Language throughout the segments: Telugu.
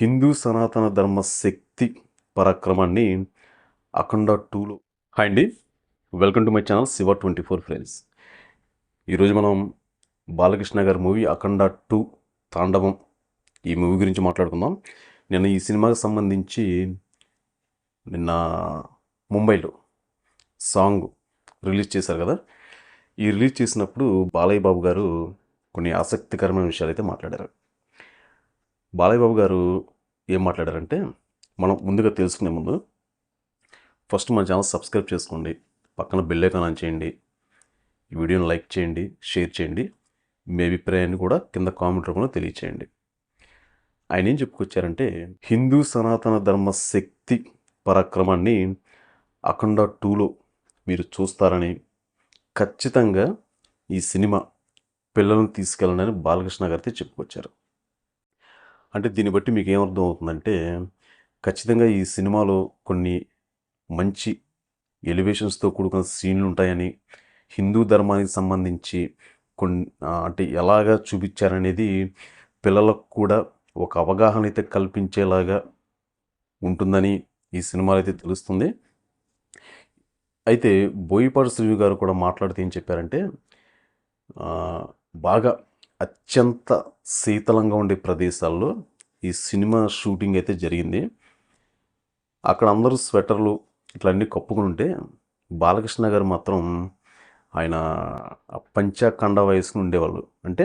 హిందూ సనాతన ధర్మ శక్తి పరాక్రమాన్ని అఖండ టూలో. హాయ్ అండి. Welcome to my channel Shiva twenty four friends ఈరోజు మనం బాలకృష్ణ గారి మూవీ అఖండ టూ తాండవం ఈ మూవీ గురించి మాట్లాడుకుందాం. నిన్న ఈ సినిమాకి సంబంధించి నిన్న ముంబైలో సాంగ్ రిలీజ్ చేశారు కదా. ఈ రిలీజ్ చేసినప్పుడు బాలయ్య బాబు గారు కొన్ని ఆసక్తికరమైన విషయాలు అయితే మాట్లాడారు. బాలయ్య బాబు గారు ఏం మాట్లాడారంటే మనం ముందుగా తెలుసుకునే ముందు ఫస్ట్ మన ఛానల్ సబ్స్క్రైబ్ చేసుకోండి పక్కన బెల్ ఐకాన్ ఆన్ చేయండి ఈ వీడియోని లైక్ చేయండి షేర్ చేయండి మీ అభిప్రాయాన్ని కూడా కింద కామెంట్ రూపంలో తెలియచేయండి. ఆయన ఏం చెప్పుకొచ్చారంటే హిందూ సనాతన ధర్మ శక్తి పరాక్రమాన్ని అఖండ టూలో మీరు చూస్తారని ఖచ్చితంగా ఈ సినిమా పిల్లలను తీసుకెళ్ళనని బాలకృష్ణ గారితో చెప్పుకొచ్చారు. అంటే దీన్ని బట్టి మీకు ఏమర్థం అవుతుందంటే ఖచ్చితంగా ఈ సినిమాలో కొన్ని మంచి ఎలివేషన్స్తో కూడుకున్న సీన్లు ఉంటాయని హిందూ ధర్మానికి సంబంధించి కొన్ని అంటే ఎలాగా చూపించారనేది పిల్లలకు కూడా ఒక అవగాహన అయితే కల్పించేలాగా ఉంటుందని ఈ సినిమాలో అయితే తెలుస్తుంది. అయితే బోయిపాడు శ్రీవి గారు కూడా మాట్లాడితే ఏం చెప్పారంటే బాగా అత్యంత శీతలంగా ఉండే ప్రదేశాల్లో ఈ సినిమా షూటింగ్ అయితే జరిగింది. అక్కడ అందరూ స్వెటర్లు ఇట్లా అన్నీ కప్పుకుని ఉంటే బాలకృష్ణ గారు మాత్రం ఆయన ఆ పంచకండ వేసుకుని ఉండేవాళ్ళు. అంటే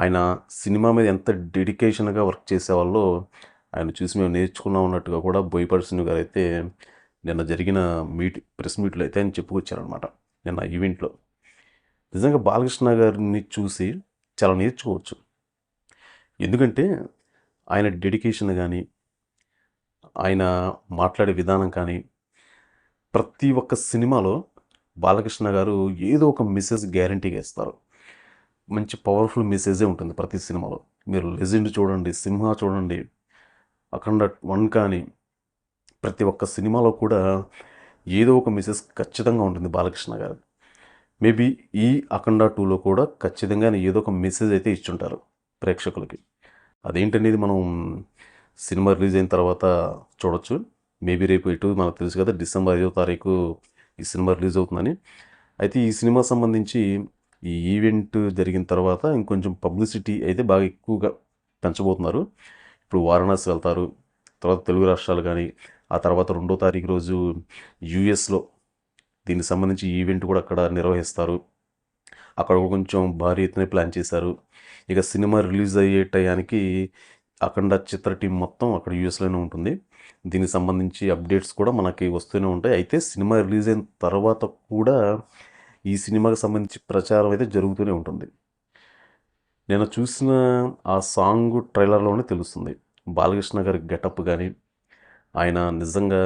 ఆయన సినిమా మీద ఎంత డెడికేషన్గా వర్క్ చేసేవాళ్ళు ఆయన చూసి మేము నేర్చుకున్నాం ఉన్నట్టుగా కూడా బోయపర్సన్ గారు అయితే నిన్న జరిగిన మీట్ ప్రెస్ మీట్లో అయితే ఆయన చెప్పుకొచ్చారనమాట నిన్న ఈవెంట్లో. నిజంగా బాలకృష్ణ గారిని చూసి చాలా నేర్చుకోవచ్చు. ఎందుకంటే ఆయన డెడికేషన్ కానీ ఆయన మాట్లాడే విధానం కానీ ప్రతి ఒక్క సినిమాలో బాలకృష్ణ గారు ఏదో ఒక మెసేజ్ గ్యారంటీగా ఇస్తారు. మంచి పవర్ఫుల్ మెసేజే ఉంటుంది ప్రతి సినిమాలో. మీరు లెజెండ్ చూడండి సింహ చూడండి అఖండ వన్ కానీ ప్రతి ఒక్క సినిమాలో కూడా ఏదో ఒక మెసేజ్ ఖచ్చితంగా ఉంటుంది బాలకృష్ణ గారు మేబీ ఈ అఖండ టూలో కూడా ఖచ్చితంగా ఏదో ఒక మెసేజ్ అయితే ఇచ్చుంటారు ప్రేక్షకులకి. అదేంటనేది మనం సినిమా రిలీజ్ అయిన తర్వాత చూడొచ్చు. మేబీ రేపు ఇటు మనకు తెలుసు కదా డిసెంబర్ ఐదో తారీఖు ఈ సినిమా రిలీజ్ అవుతుందని. అయితే ఈ సినిమా సంబంధించి ఈ ఈవెంట్ జరిగిన తర్వాత ఇంకొంచెం పబ్లిసిటీ అయితే బాగా ఎక్కువగా పెంచబోతున్నారు. ఇప్పుడు వారణాసి వెళ్తారు తర్వాత తెలుగు రాష్ట్రాలు కానీ ఆ తర్వాత రెండో తారీఖు రోజు యుఎస్లో దీనికి సంబంధించి ఈవెంట్ కూడా అక్కడ నిర్వహిస్తారు. అక్కడ కొంచెం భారీ ఎత్తున ప్లాన్ చేశారు. ఇక సినిమా రిలీజ్ అయ్యే టయానికి అఖండ చిత్ర టీం మొత్తం అక్కడ యూఎస్లోనే ఉంటుంది. దీనికి సంబంధించి అప్డేట్స్ కూడా మనకి వస్తూనే ఉంటాయి. అయితే సినిమా రిలీజ్ అయిన తర్వాత కూడా ఈ సినిమాకి సంబంధించి ప్రచారం అయితే జరుగుతూనే ఉంటుంది. నేను చూసిన ఆ సాంగ్ ట్రైలర్లోనే తెలుస్తుంది. బాలకృష్ణ గారి గెటప్ కానీ ఆయన నిజంగా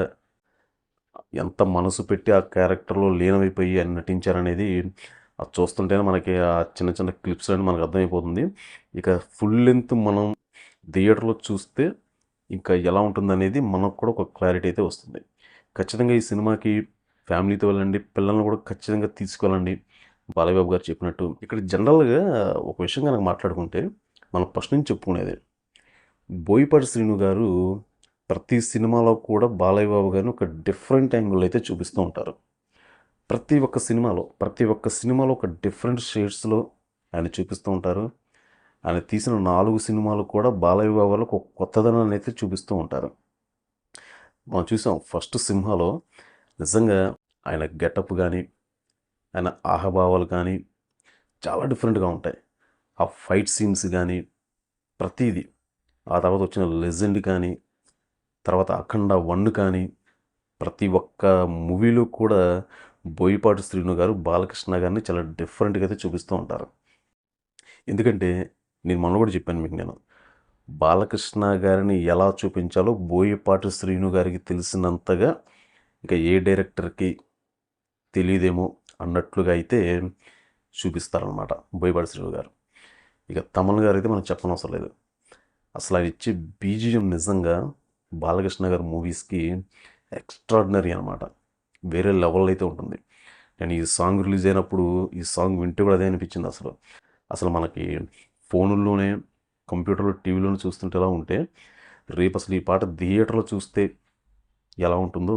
ఎంత మనసు పెట్టి ఆ క్యారెక్టర్లో లీనమైపోయి ఆయన నటించారనేది అది చూస్తుంటేనే మనకి ఆ చిన్న చిన్న క్లిప్స్ అని మనకు అర్థమైపోతుంది. ఇక ఫుల్ లెంత్ మనం థియేటర్లో చూస్తే ఇంకా ఎలా ఉంటుందనేది మనకు కూడా ఒక క్లారిటీ అయితే వస్తుంది. ఖచ్చితంగా ఈ సినిమాకి ఫ్యామిలీతో వెళ్ళండి పిల్లల్ని కూడా ఖచ్చితంగా తీసుకెళ్ళండి బాలయ్యబాబు గారు చెప్పినట్టు ఇక్కడ జనరల్గా ఒక విషయం కనుక మాట్లాడుకుంటే మనం ఫస్ట్ నుంచి చెప్పుకునేది బోయపాటి శ్రీను గారు ప్రతి సినిమాలో కూడా బాలయ్య బాబు గారిని ఒక డిఫరెంట్ యాంగిల్ అయితే చూపిస్తూ ఉంటారు. ప్రతి ఒక్క సినిమాలో ప్రతి ఒక్క సినిమాలో ఒక డిఫరెంట్ షేడ్స్లో ఆయన చూపిస్తూ ఉంటారు. ఆయన తీసిన నాలుగు సినిమాలు కూడా బాలయ్య బాబు వాళ్ళకు ఒక కొత్తదనాన్ని అయితే చూపిస్తూ ఉంటారు. మనం చూసాం ఫస్ట్ సింహాలో నిజంగా ఆయన గెటప్ కానీ ఆయన ఆహభావాలు కానీ చాలా డిఫరెంట్గా ఉంటాయి. ఆ ఫైట్ సీన్స్ కానీ ప్రతిదీ. ఆ తర్వాత వచ్చిన లెజెండ్ కానీ తర్వాత అఖండ వన్ కానీ ప్రతి ఒక్క మూవీలో కూడా బోయపాటి శ్రీను గారు బాలకృష్ణ గారిని చాలా డిఫరెంట్గా అయితే చూపిస్తూ ఉంటారు. ఎందుకంటే నేను మొన్న కూడా చెప్పాను మీకు నేను బాలకృష్ణ గారిని ఎలా చూపించాలో బోయపాటి శ్రీను గారికి తెలిసినంతగా ఇంకా ఏ డైరెక్టర్కి తెలియదేమో అన్నట్లుగా అయితే చూపిస్తారనమాట బోయపాటి శ్రీను గారు. ఇక తమన్ గారు అయితే మనం చెప్పనవసరం లేదు. అసలు ఆయన ఇచ్చే బీజియం నిజంగా బాలకృష్ణ గారి మూవీస్కి ఎక్స్ట్రాడినరీ అనమాట వేరే లెవెల్ అయితే ఉంటుంది. నేను ఈ సాంగ్ రిలీజ్ అయినప్పుడు ఈ సాంగ్ వింటే కూడా అదే అనిపించింది అసలు. అసలు మనకి ఫోనుల్లోనే కంప్యూటర్లో టీవీలోనే చూస్తుంటే ఎలా ఉంటే రేపు అసలు ఈ పాట థియేటర్లో చూస్తే ఎలా ఉంటుందో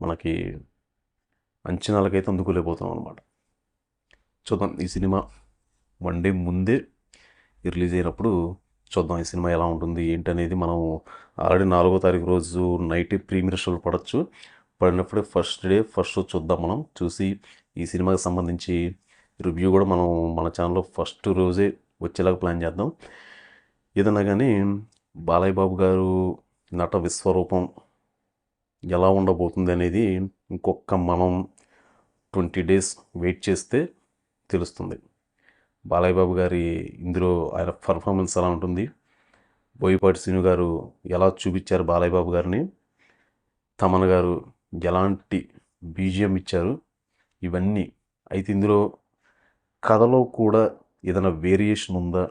మనకి అంచనాలకైతే అందుకోలేకపోతున్నాం అనమాట చూద్దాం ఈ సినిమా వన్ డే ముందే రిలీజ్ అయినప్పుడు చూద్దాం ఈ సినిమా ఎలా ఉంటుంది ఏంటనేది మనం ఆల్రెడీ నాలుగో తారీఖు రోజు నైట్ ప్రీమియర్ షోలు పడవచ్చు పడినప్పుడే ఫస్ట్ డే ఫస్ట్ షో చూద్దాం మనం. చూసి ఈ సినిమాకి సంబంధించి రివ్యూ కూడా మనం మన ఛానల్లో ఫస్ట్ రోజే వచ్చేలాగా ప్లాన్ చేద్దాం. ఏదన్నా కానీ బాలయ్య బాబు గారు నట విశ్వరూపం ఎలా ఉండబోతుంది అనేది ఇంకొక మనం ట్వంటీ డేస్ వెయిట్ చేస్తే తెలుస్తుంది. బాలయ్య బాబు గారి ఇందులో ఆయన పర్ఫార్మెన్స్ ఎలా ఉంటుంది? బోయపాటి శ్రీను గారు ఎలా చూపించారు బాలయ్య బాబు గారిని? తమన్ గారు ఎలాంటి బీజియం ఇచ్చారు? ఇవన్నీ అయితే ఇందులో కథలో కూడా ఏదైనా వేరియేషన్ ఉందా?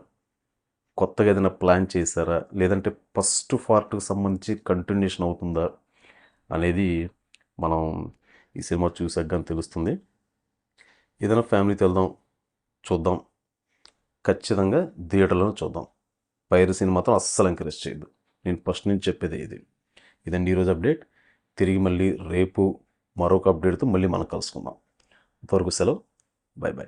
కొత్తగా ఏదైనా ప్లాన్ చేశారా? లేదంటే ఫస్ట్ పార్ట్కి సంబంధించి కంటిన్యూషన్ అవుతుందా? అనేది మనం ఈ సినిమా చూసాక కానీ తెలుస్తుంది. ఏదైనా ఫ్యామిలీతో వెళ్దాం చూద్దాం. ఖచ్చితంగా థియేటర్లో చూద్దాం. పైరసీని మాత్రం అస్సలు ఎంకరేజ్ చేయదు. నేను ఫస్ట్ నుంచి చెప్పేది ఇది. ఇదండి ఈరోజు అప్డేట్. తిరిగి మళ్ళీ రేపు మరొక అప్డేట్తో మళ్ళీ మనం కలుసుకుందాం. అంతవరకు సెలవు. Bye bye